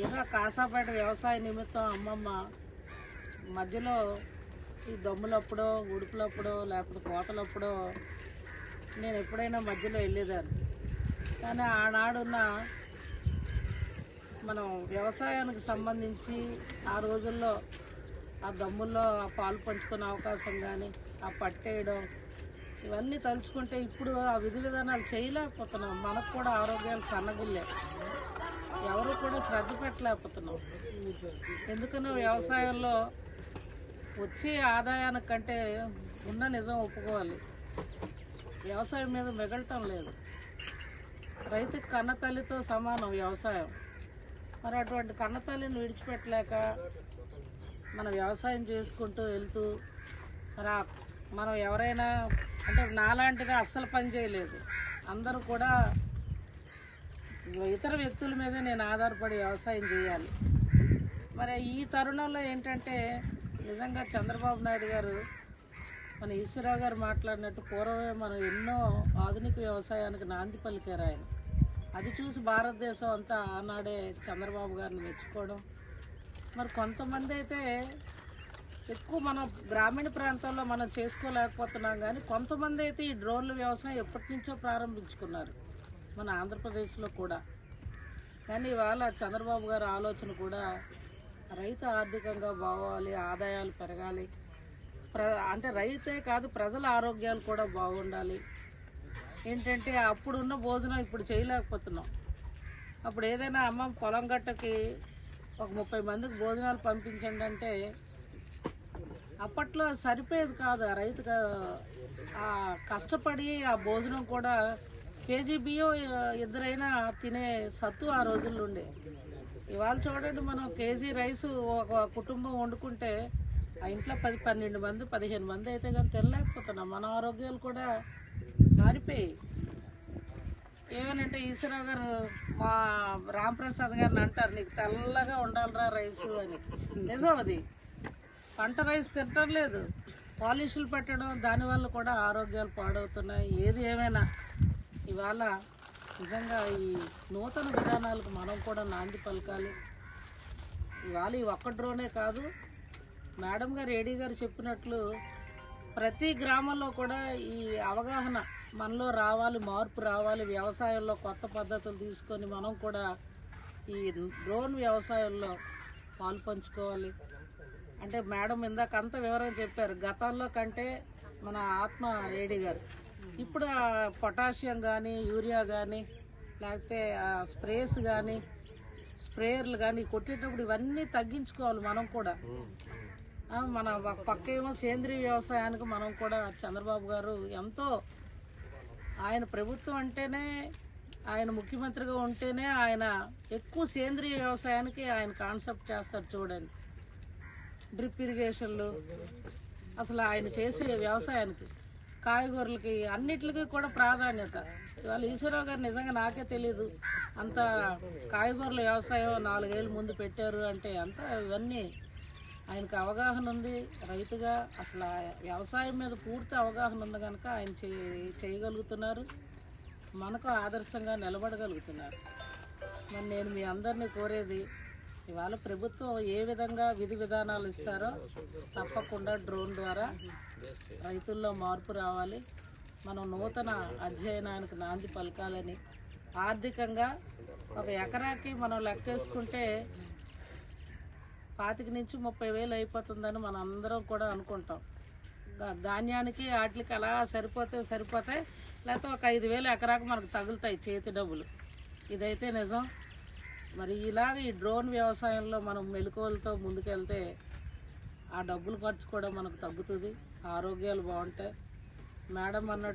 ఏదో కాసాపేట వ్యవసాయ నిమిత్తం అమ్మమ్మ మధ్యలో ఈ దమ్ములప్పుడో ఉడుపులప్పుడో లేకపోతే కోతలప్పుడో నేను ఎప్పుడైనా మధ్యలో వెళ్ళేదాన్ని. కానీ ఆనాడున్న మనం వ్యవసాయానికి సంబంధించి ఆ రోజుల్లో ఆ దమ్ముల్లో ఆ పాలు పంచుకునే అవకాశం కానీ ఆ పట్టేయడం ఇవన్నీ తలుచుకుంటే ఇప్పుడు ఆ విధి విధానాలు చేయలేకపోతున్నాం. మనకు కూడా ఆరోగ్యాలు సన్నగిల్లే. ఎవరు కూడా శ్రద్ధ పెట్టలేకపోతున్నాం. ఎందుకన్నా వ్యవసాయంలో వచ్చే ఆదాయానికంటే ఉన్న నిజం ఒప్పుకోవాలి. వ్యవసాయం మీద మిగలటం లేదు. రైతు కన్నతల్లితో సమానం వ్యవసాయం. మరి అటువంటి కన్నతల్లిని విడిచిపెట్టలేక మనం వ్యవసాయం చేసుకుంటూ వెళ్తూ మరి మనం ఎవరైనా అంటే నాలాంటిది అస్సలు పని చేయలేదు. అందరూ కూడా ఇతర వ్యక్తుల మీదే నేను ఆధారపడి వ్యవసాయం చేయాలి. మరి ఈ తరుణంలో ఏంటంటే నిజంగా చంద్రబాబు నాయుడు గారు మన ఈశ్వరరావు గారు మాట్లాడినట్టు పూర్వమే మనం ఎన్నో ఆధునిక వ్యవసాయానికి నాంది పలికారు ఆయన. అది చూసి భారతదేశం అంతా ఆనాడే చంద్రబాబు గారిని మెచ్చుకోవడం. మరి కొంతమంది అయితే ఎక్కువ మనం గ్రామీణ ప్రాంతాల్లో మనం చేసుకోలేకపోతున్నాం కానీ కొంతమంది అయితే ఈ డ్రోన్ల వ్యవసాయం ఎప్పటి నుంచో ప్రారంభించుకున్నారు. మన ఆంధ్రప్రదేశ్లో కూడా. కానీ ఇవాళ చంద్రబాబు గారి ఆలోచన కూడా రైతు ఆర్థికంగా బాగోవాలి ఆదాయాలు పెరగాలి. ప్ర అంటే రైతే కాదు ప్రజల ఆరోగ్యాలు కూడా బాగుండాలి. ఏంటంటే అప్పుడున్న భోజనం ఇప్పుడు చేయలేకపోతున్నాం. అప్పుడు ఏదైనా అమ్మ పొలం గట్టకి ఒక ముప్పై మందికి భోజనాలు పంపించండి అంటే అప్పట్లో సరిపోయేది కాదు. ఆ రైతుగా ఆ కష్టపడి ఆ భోజనం కూడా కేజీ బియ్యం ఇద్దరైనా తినే సత్తు ఆ రోజుల్లో ఉండే ఇవాళ చూడండి మనం కేజీ రైస్ ఒక కుటుంబం వండుకుంటే ఆ ఇంట్లో పది పన్నెండు మంది పదిహేను మంది అయితే కానీ తినలేకపోతున్నాం. మన ఆరోగ్యాలు కూడా మారిపోయాయి. ఏమనంటే ఈశ్వరరావు గారు మా రాంప్రసాద్ గారిని అంటారు నీకు తెల్లగా ఉండాలిరా రైసు అని. నిజం అది. పంట రైస్ తినటం లేదు. పాలిషులు పెట్టడం దానివల్ల కూడా ఆరోగ్యాలు పాడవుతున్నాయి. ఏది ఏమైనా ఇవాళ నిజంగా ఈ నూతన విధానాలకు మనం కూడా నాంది పలకాలి. ఇవాళ ఈ ఒక్క డ్రోనే కాదు. మేడం గారు ఏడీ గారు చెప్పినట్లు ప్రతి గ్రామంలో కూడా ఈ అవగాహన మనలో రావాలి మార్పు రావాలి వ్యవసాయంలో కొత్త పద్ధతులు తీసుకొని మనం కూడా ఈ డ్రోన్ వ్యవసాయంలో పాలు పంచుకోవాలి. అంటే మేడం ఇందాక అంత వివరం చెప్పారు. గతంలో కంటే మన ఆత్మ ఏడి గారు. ఇప్పుడు ఆ పొటాషియం కానీ యూరియా కానీ లేకపోతే స్ప్రేస్ కానీ స్ప్రేయర్లు కానీ కొట్టేటప్పుడు ఇవన్నీ తగ్గించుకోవాలి మనం కూడా. మన పక్క ఏమో సేంద్రీయ వ్యవసాయానికి మనం కూడా చంద్రబాబు గారు ఎంతో ఆయన ప్రభుత్వం అంటేనే ఆయన ముఖ్యమంత్రిగా ఉంటేనే ఆయన ఎక్కువ సేంద్రీయ వ్యవసాయానికి ఆయన కాన్సెప్ట్ చేస్తారు చూడండి. డ్రిప్ ఇరిగేషన్లు అసలు ఆయన చేసే వ్యవసాయానికి. కాయగూరలకి అన్నిటికీ కూడా ప్రాధాన్యత. ఇవాళ ఈశ్వరరావు గారు నిజంగా నాకే తెలియదు అంత కాయగూరల వ్యవసాయం నాలుగేళ్ళు ముందు పెట్టారు అంటే అంత ఇవన్నీ ఆయనకు అవగాహన ఉంది. రైతుగా అసలు వ్యవసాయం మీద పూర్తి అవగాహన ఉంది కనుక ఆయన చే- చేయగలుగుతున్నారు. మనకు ఆదర్శంగా నిలబడగలుగుతున్నారు. మరి నేను మీ అందరినీ కోరేది ఇవాళ ప్రభుత్వం ఏ విధంగా విధి విధానాలు ఇస్తారో తప్పకుండా డ్రోన్ ద్వారా రైతుల్లో మార్పు రావాలి. మనం నూతన అధ్యయనానికి నాంది పలకాలని ఆర్థికంగా ఒక ఎకరాకి మనం లెక్కేసుకుంటే పాతిక నుంచి ముప్పై వేలు అయిపోతుందని మనం అందరం కూడా అనుకుంటాం. ధాన్యానికి వాటికి అలా సరిపోతే సరిపోతే లేకపోతే ఒక ఐదు వేలు ఎకరాకు మనకు తగులుతాయి చేతి డబ్బులు. ఇదైతే నిజం. మరి ఇలాగ ఈ డ్రోన్ వ్యవసాయంలో మనం మెలకువలతో ముందుకెళ్తే ఆ డబ్బులు ఖర్చు కూడా మనకు తగ్గుతుంది. ఆరోగ్యాలు బాగుంటాయి. మేడం అన్నట్టు